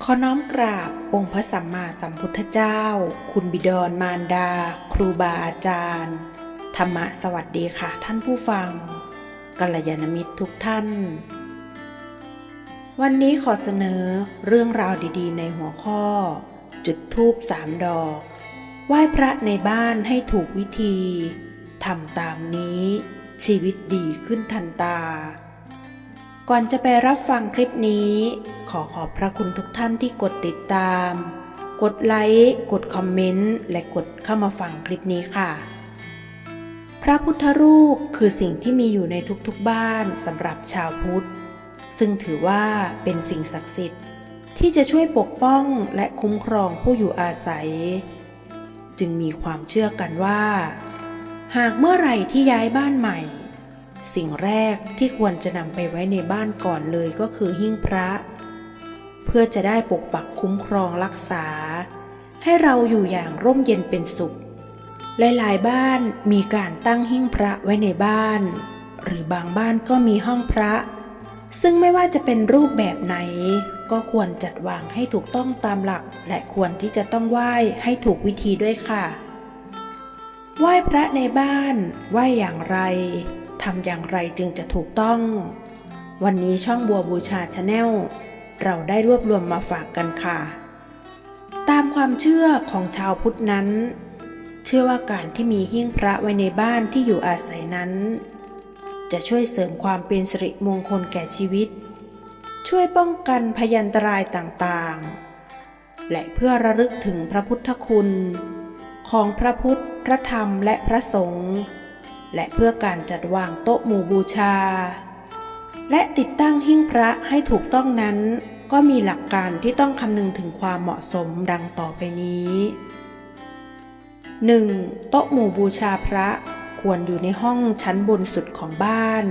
ขอน้อมกราบองค์พระสัมมาสัมพุทธเจ้า คุณบิดรมารดา ครูบาอาจารย์ ธรรมะสวัสดีค่ะท่านผู้ฟังกัลยาณมิตรทุกท่าน วันนี้ขอเสนอเรื่องราวดีๆ ในหัวข้อ จุดทูบสามดอกไหว้พระในบ้านให้ถูกวิธีทำตามนี้ชีวิตดีขึ้นทันตา ก่อนจะไปรับฟังคลิปนี้ ขอขอบพระคุณทุกท่านที่กดติดตาม กดไลค์ กดคอมเมนต์ และกดเข้ามาฟังคลิปนี้ค่ะ พระพุทธรูปคือสิ่งที่มีอยู่ในทุกๆบ้านสำหรับชาวพุทธ ซึ่งถือว่าเป็นสิ่งศักดิ์สิทธิ์ ที่จะช่วยปกป้องและคุ้มครองผู้อยู่อาศัย จึงมีความเชื่อกันว่า หากเมื่อไหร่ที่ย้ายบ้านใหม่ สิ่งแรกที่ควรจะนำไปไว้ในบ้านก่อนเลยก็คือหิ้งพระ เพื่อจะได้ปกปักคุ้มครองรักษา ให้เราอยู่อย่างร่มเย็นเป็นสุข หลายๆบ้านมีการตั้งหิ้งพระไว้ในบ้าน หรือบางบ้านก็มีห้องพระ ซึ่งไม่ว่าจะเป็นรูปแบบไหน ก็ควรจัดวางให้ถูกต้องตามหลัก และควรที่จะต้องไหว้ให้ถูกวิธีด้วยค่ะ ไหว้พระในบ้านไหว้อย่างไร ทำอย่างไรจึงจะถูกต้อง วันนี้ช่องบัวบูชาชาแนลเราได้รวบรวมมาฝากกันค่ะ ตามความเชื่อของชาวพุทธนั้น เชื่อว่าการที่มีหิ้งพระไว้ในบ้านที่อยู่อาศัยนั้น จะช่วยเสริมความเป็นสิริมงคลแก่ชีวิต ช่วยป้องกันพยันตรายต่างๆ และเพื่อระลึกถึงพระพุทธคุณ ของพระพุทธ พระธรรมและพระสงฆ์ และเพื่อการจัดวางโต๊ะหมู่บูชา และติดตั้งหิ้งพระให้ถูกต้องนั้น ก็มีหลักการที่ต้องคำนึงถึงความเหมาะสมดังต่อไปนี้ 1. โต๊ะหมู่บูชาพระควรอยู่ในห้องชั้นบนสุดของบ้าน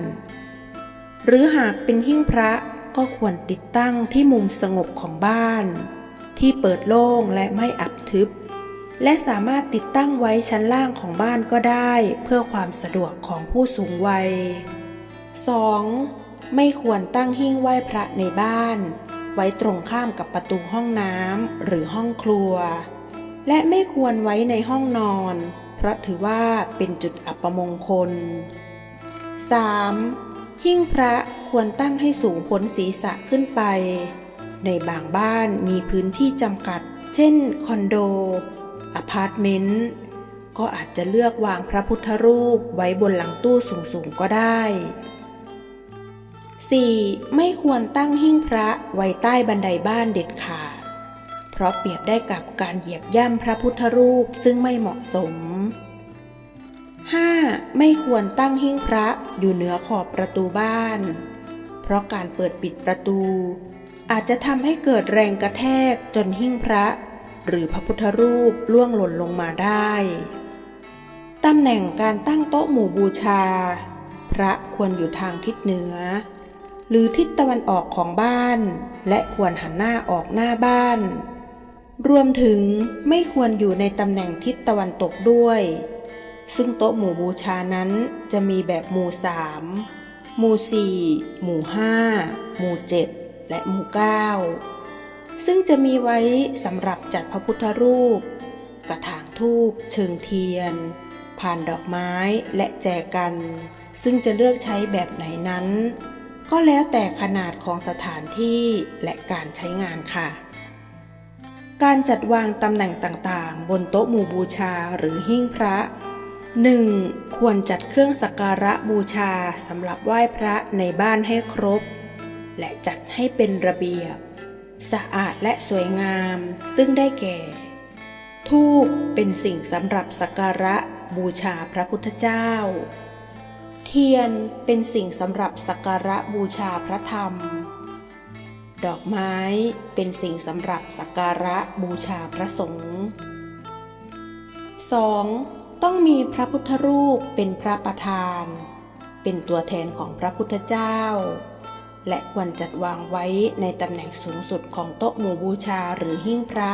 หรือหากเป็นหิ้งพระก็ควรติดตั้งที่มุมสงบของบ้าน ที่เปิดโล่งและไม่อับทึบ และสามารถติดตั้งไว้ชั้นล่างของบ้านก็ได้ เพื่อความสะดวกของผู้สูงวัย 2. ไม่ควรตั้งหิ้งไหว้พระในบ้าน ไว้ตรงข้ามกับประตูห้องน้ำหรือห้องครัว และไม่ควรไว้ในห้องนอน เพราะถือว่าเป็นจุดอัปมงคล 3. หิ้งพระควรตั้งให้สูงพ้นศีรษะขึ้นไป ในบางบ้านมีพื้นที่จำกัด เช่น คอนโด อพาร์ตเมนต์ก็อาจจะเลือกวางพระพุทธรูปไว้บนหลังตู้สูงๆก็ได้ 4. ไม่ควรตั้งหิ้งพระไว้ใต้บันไดบ้านเด็ดขาด เพราะเปรียบได้กับการเหยียบย่ำพระพุทธรูปซึ่งไม่เหมาะสม 5. ไม่ควรตั้งหิ้งพระอยู่เหนือขอบประตูบ้าน เพราะการเปิดปิดประตู อาจจะทำให้เกิดแรงกระแทกจนหิ้งพระ หรือพระพุทธรูปล่วงหล่นลงมาได้ตำแหน่งการตั้งโต๊ะหมู่บูชา พระควรอยู่ทางทิศเหนือ หรือทิศตะวันออกของบ้าน และควรหันหน้าออกหน้าบ้าน รวมถึงไม่ควรอยู่ในตำแหน่งทิศตะวันตกด้วย ซึ่งโต๊ะหมู่บูชานั้นจะมีแบบหมู่สามหมู่สี่หมู่ห้าหมู่เจ็ดและหมู่เก้า ซึ่งจะมีไว้สำหรับจัดพระพุทธรูป กระถางทูบเชิงเทียน ผ่านดอกไม้และแจกัน ซึ่งจะเลือกใช้แบบไหนนั้น ก็แล้วแต่ขนาดของสถานที่และการใช้งานค่ะ การจัดวางตำแหน่งต่างๆ บนโต๊ะหมู่บูชาหรือหิ้งพระ 1. ควรจัดเครื่องสักการะบูชาสำหรับไหว้พระในบ้านให้ครบ และจัดให้เป็นระเบียบ สะอาดและสวยงาม ซึ่งได้แก่ ทูปเป็นสิ่งสำหรับสักการะบูชาพระพุทธเจ้า เทียนเป็นสิ่งสำหรับสักการะบูชาพระธรรม ดอกไม้เป็นสิ่งสำหรับสักการะบูชาพระสงฆ์ 2. ต้องมีพระพุทธรูปเป็นพระประธาน เป็นตัวแทนของพระพุทธเจ้า และควรจัดวางไว้ในตำแหน่งสูงสุดของโต๊ะหมู่บูชาหรือหิ้งพระ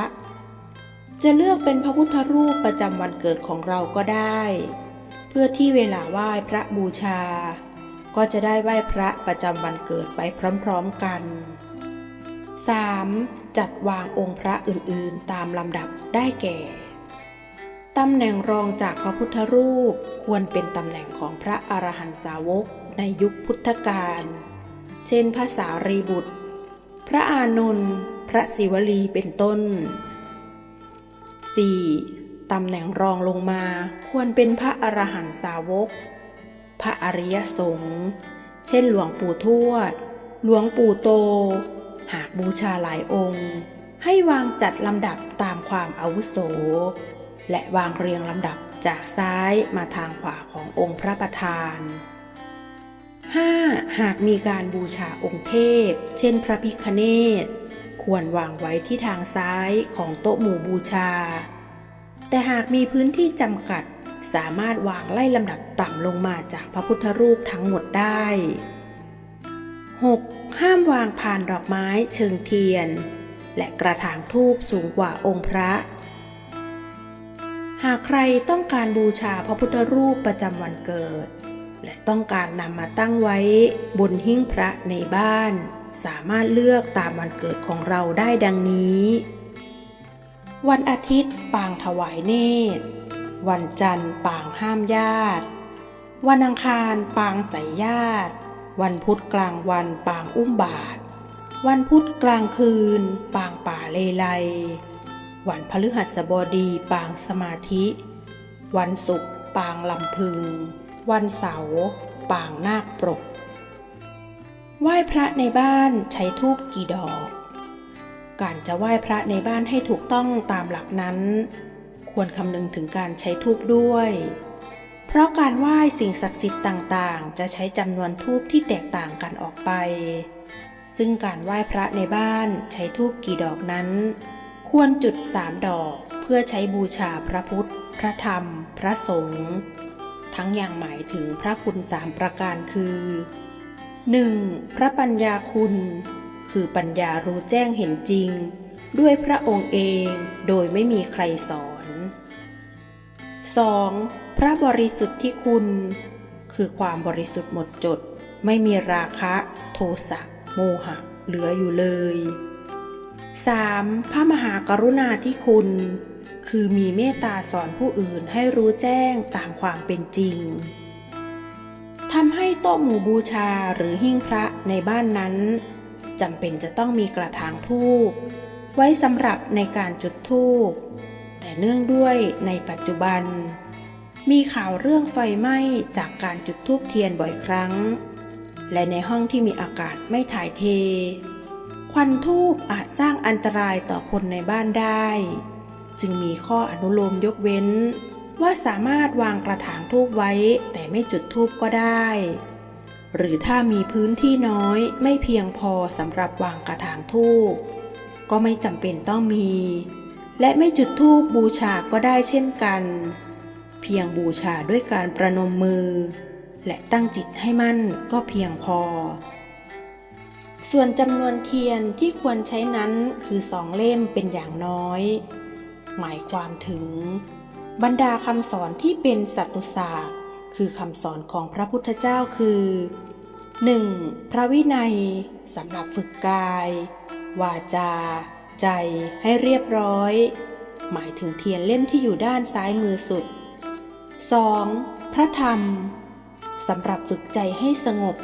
จะเลือกเป็นพระพุทธรูปประจำวันเกิดของเราก็ได้ เพื่อที่เวลาไหว้พระบูชา ก็จะได้ไหว้พระประจำวันเกิดไปพร้อมๆกัน 3. จัดวางองค์พระอื่นๆตามลำดับได้แก่ตำแหน่งรองจากพระพุทธรูปควรเป็นตำแหน่งของพระอรหันตสาวกในยุคพุทธกาล เช่นพระสารีบุตร พระอานนท์พระศิวลีเป็นต้น 4. ตำแหน่งรองลงมาควรเป็นพระอรหันตสาวก พระอริยสงฆ์เช่นหลวงปู่ทวด หลวงปู่โต หากบูชาหลายองค์ ให้วางจัดลำดับตามความอาวุโส และวางเรียงลำดับจากซ้ายมาทางขวาขององค์พระประธาน 5. หากมีการบูชาองค์เทพ เช่น พระพิคเนตควรวางไว้ที่ทางซ้ายของโต๊ะหมู่บูชา แต่หากมีพื้นที่จำกัด สามารถวางไล่ลำดับต่ำลงมาจากพระพุทธรูปทั้งหมดได้ 6. ห้ามวางผ่านดอกไม้เชิงเทียน และกระถางทูบสูงกว่าองค์พระ หากใครต้องการบูชาพระพุทธรูปประจำวันเกิด และต้องการนำมาตั้งไว้บนหิ้งพระในบ้าน สามารถเลือกตามวันเกิดของเราได้ดังนี้ วันอาทิตย์ปางถวายเนตร วันจันทร์ปางห้ามญาติ วันอังคารปางใส่ญาติ วันพุธกลางวันปางอุ้มบาท วันพุธกลางคืน ปางป่าเลไล วันพฤหัสบดีปางสมาธิ วันศุกร์ปางลำพึง วันเสาร์ปางนาคปรก ไหว้พระในบ้านใช้ทูบกี่ดอก การจะไหว้พระในบ้านให้ถูกต้องตามหลักนั้น ควรคำนึงถึงการใช้ทูบด้วย เพราะการไหว้สิ่งศักดิ์สิทธิ์ต่างๆ จะใช้จำนวนทูบที่แตกต่างกันออกไป ซึ่งการไหว้พระในบ้านใช้ทูบกี่ดอกนั้น ควรจุดสามดอกเพื่อใช้บูชาพระพุทธ พระธรรม พระสงฆ์ ทั้งยังหมายถึงพระคุณสามประการคือ 1. พระปัญญาคุณ คือปัญญารู้แจ้งเห็นจริง ด้วยพระองค์เองโดยไม่มีใครสอน 2. พระบริสุทธิ์ที่คุณ คือความบริสุทธิ์หมดจด ไม่มีราคะ โทสะโมหะ เหลืออยู่เลย 3. พระมหากรุณาธิคุณ คือมีเมตตาสอนผู้อื่นให้รู้แจ้งตามความเป็นจริงทำให้โต๊ะหมู่บูชาหรือหิ้งพระในบ้านนั้นจำเป็นจะต้องมีกระถางทูบไว้สำหรับในการจุดธูปแต่เนื่องด้วยในปัจจุบัน มีข่าวเรื่องไฟไหม้จากการจุดธูปเทียนบ่อยครั้ง และในห้องที่มีอากาศไม่ถ่ายเท ควันทูบอาจสร้างอันตรายต่อคนในบ้านได้ จึงมีข้ออนุโลมยกเว้น ว่าสามารถวางกระถางทูบไว้ แต่ไม่จุดทูบก็ได้ หรือถ้ามีพื้นที่น้อยไม่เพียงพอสำหรับวางกระถางทูบก็ไม่จำเป็นต้องมี และไม่จุดธูปบูชาก็ได้เช่นกัน เพียงบูชาด้วยการประนมมือ และตั้งจิตให้มั่นก็เพียงพอ ส่วนจำนวนเทียนที่ควรใช้นั้นคือสองเล่มเป็นอย่างน้อย หมายความถึง บรรดาคำสอนที่เป็นสัตตุศาสตร์ คือคำสอนของพระพุทธเจ้าคือ 1. พระวินัยสำหรับฝึกกาย วาจา ใจให้เรียบร้อย หมายถึงเทียนเล่มที่อยู่ด้านซ้ายมือสุด 2. พระธรรมสำหรับฝึกใจให้สงบ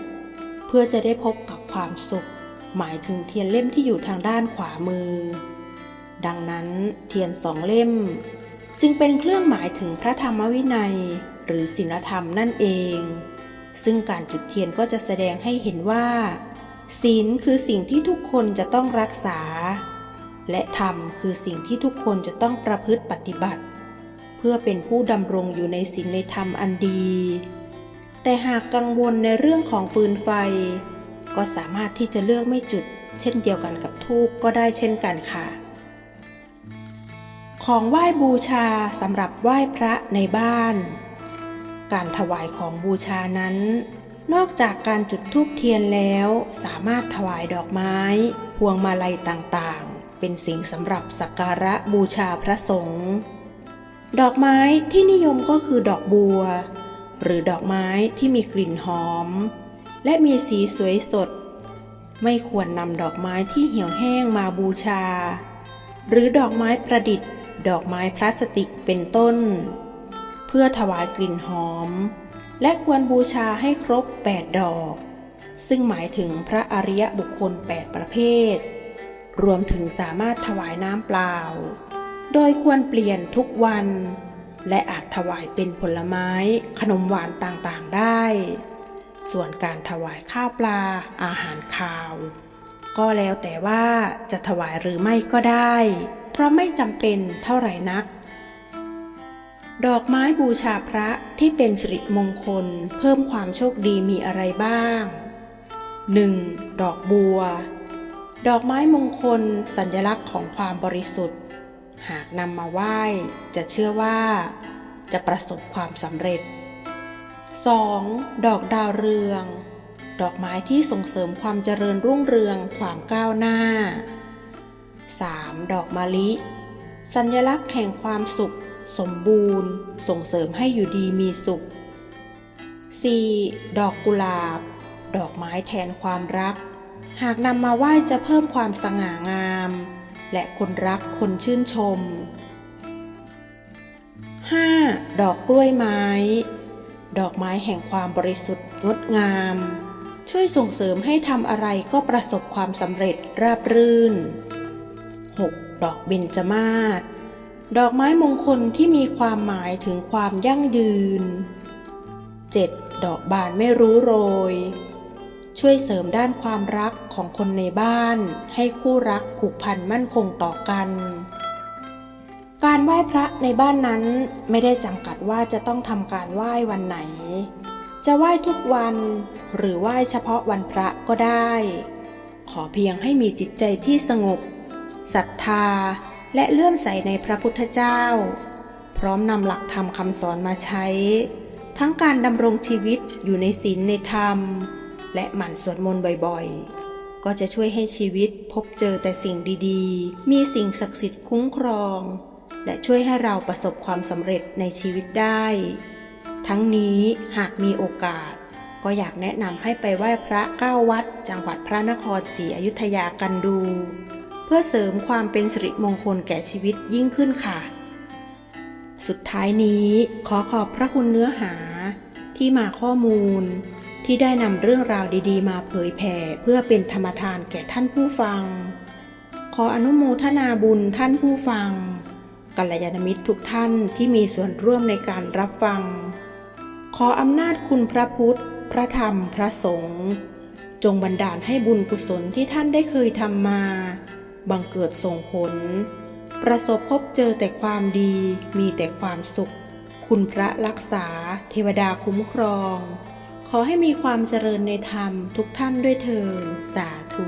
เพื่อจะได้พบกับความสุข หมายถึงเทียนเล่มที่อยู่ทางด้านขวามือ ดังนั้นเทียนสองเล่ม จึงเป็นเครื่องหมายถึงพระธรรมวินัย หรือศีลธรรมนั่นเอง ซึ่งการจุดเทียนก็จะแสดงให้เห็นว่า ศีลคือสิ่งที่ทุกคนจะต้องรักษา และธรรมคือสิ่งที่ทุกคนจะต้องประพฤติปฏิบัติ เพื่อเป็นผู้ดำรงอยู่ในศีลในธรรมอันดี แต่หากกังวลในเรื่องของฟืนไฟ ก็สามารถที่จะเลือกไม่จุดเช่นเดียวกันกับทูบก็ได้เช่นกันค่ะ ของไหว้บูชาสำหรับไหว้พระในบ้าน การถวายของบูชานั้น นอกจากการจุดธูปเทียนแล้วสามารถถวายดอกไม้ พวงมาลัยต่างๆ เป็นสิ่งสำหรับสักการะบูชาพระสงฆ์ดอกไม้ที่นิยมก็คือดอกบัว หรือดอกไม้ที่มีกลิ่นหอม และมีสีสวยสด ไม่ควรนำดอกไม้ที่เหี่ยวแห้งมาบูชา หรือดอกไม้ประดิษฐ์ ดอกไม้พลาสติกเป็นต้น เพื่อถวายกลิ่นหอม และควรบูชาให้ครบ 8 ดอก ซึ่งหมายถึงพระอริยบุคคล 8 ประเภท รวมถึงสามารถถวายน้ำเปล่า โดยควรเปลี่ยนทุกวัน และอาจถวายเป็นผลไม้ ขนมหวานต่างๆได้ ส่วนการถวายข้าวปลาอาหารคาว ก็แล้วแต่ว่าจะถวายหรือไม่ก็ได้ เพราะไม่จำเป็นเท่าไหร่นัก ดอกไม้บูชาพระที่เป็นสิริมงคลเพิ่มความโชคดีมีอะไรบ้าง 1. ดอกบัว ดอกไม้มงคลสัญลักษณ์ของความบริสุทธิ์ หากนำมาไหว้จะเชื่อว่า จะประสบความสำเร็จ 2. ดอกดาวเรือง ดอกไม้ที่ส่งเสริมความเจริญรุ่งเรืองความก้าวหน้า 3. ดอกมะลิ สัญลักษณ์แห่งความสุข สมบูรณ์ ส่งเสริมให้อยู่ดีมีสุข 4. ดอกกุหลาบ ดอกไม้แทนความรัก หากนำมาไหว้จะเพิ่มความสง่างาม และคนรักคนชื่นชม 5. ดอกกล้วยไม้ ดอกไม้แห่งความบริสุทธิ์งดงาม ช่วยส่งเสริมให้ทำอะไรก็ประสบความสำเร็จราบรื่น 6. ดอกเบญจมาศดอกไม้มงคลที่มีความหมายถึงความยั่งยืน 7. ดอกบานไม่รู้โรย ช่วยเสริมด้านความรักของคนในบ้าน ให้คู่รักผูกพันมั่นคงต่อกัน การไหว้พระในบ้านนั้นไม่ได้จำกัดว่าจะต้องทำการไหว้วันไหน จะไหว้ทุกวันหรือไหว้เฉพาะวันพระก็ได้ ขอเพียงให้มีจิตใจที่สงบ ศรัทธาและเลื่อมใสในพระพุทธเจ้า พร้อมนำหลักธรรมคำสอนมาใช้ ทั้งการดำรงชีวิตอยู่ในศีลในธรรม และหมั่นสวดมนต์บ่อยๆ ก็จะช่วยให้ชีวิตพบเจอแต่สิ่งดีๆ มีสิ่งศักดิ์สิทธิ์คุ้มครอง และช่วยให้เราประสบความสำเร็จในชีวิตได้ ทั้งนี้หากมีโอกาสก็อยากแนะนำให้ไปไหว้พระเก้าวัด จังหวัดพระนครศรีอยุธยากันดู เพื่อเสริมความเป็นสิริมงคลแก่ชีวิตยิ่งขึ้นค่ะ สุดท้ายนี้ขอขอบพระคุณเนื้อหา ที่มาข้อมูล ที่ได้นำเรื่องราวดีๆ มาเผยแผ่เพื่อเป็นธรรมทานแก่ท่านผู้ฟัง ขออนุโมทนาบุญท่านผู้ฟังกัลยาณมิตรทุกท่านที่มีส่วนร่วมในการรับฟัง ขออำนาจคุณพระพุทธ พระธรรม พระสงฆ์จงบันดาลให้บุญกุศลที่ท่านได้เคยทำมา บังเกิดส่งผล ประสบพบเจอแต่ความดีมีแต่ความสุข คุณพระรักษา เทวดาคุ้มครอง ขอให้มีความเจริญในธรรมทุกท่านด้วยเถิดสาธุ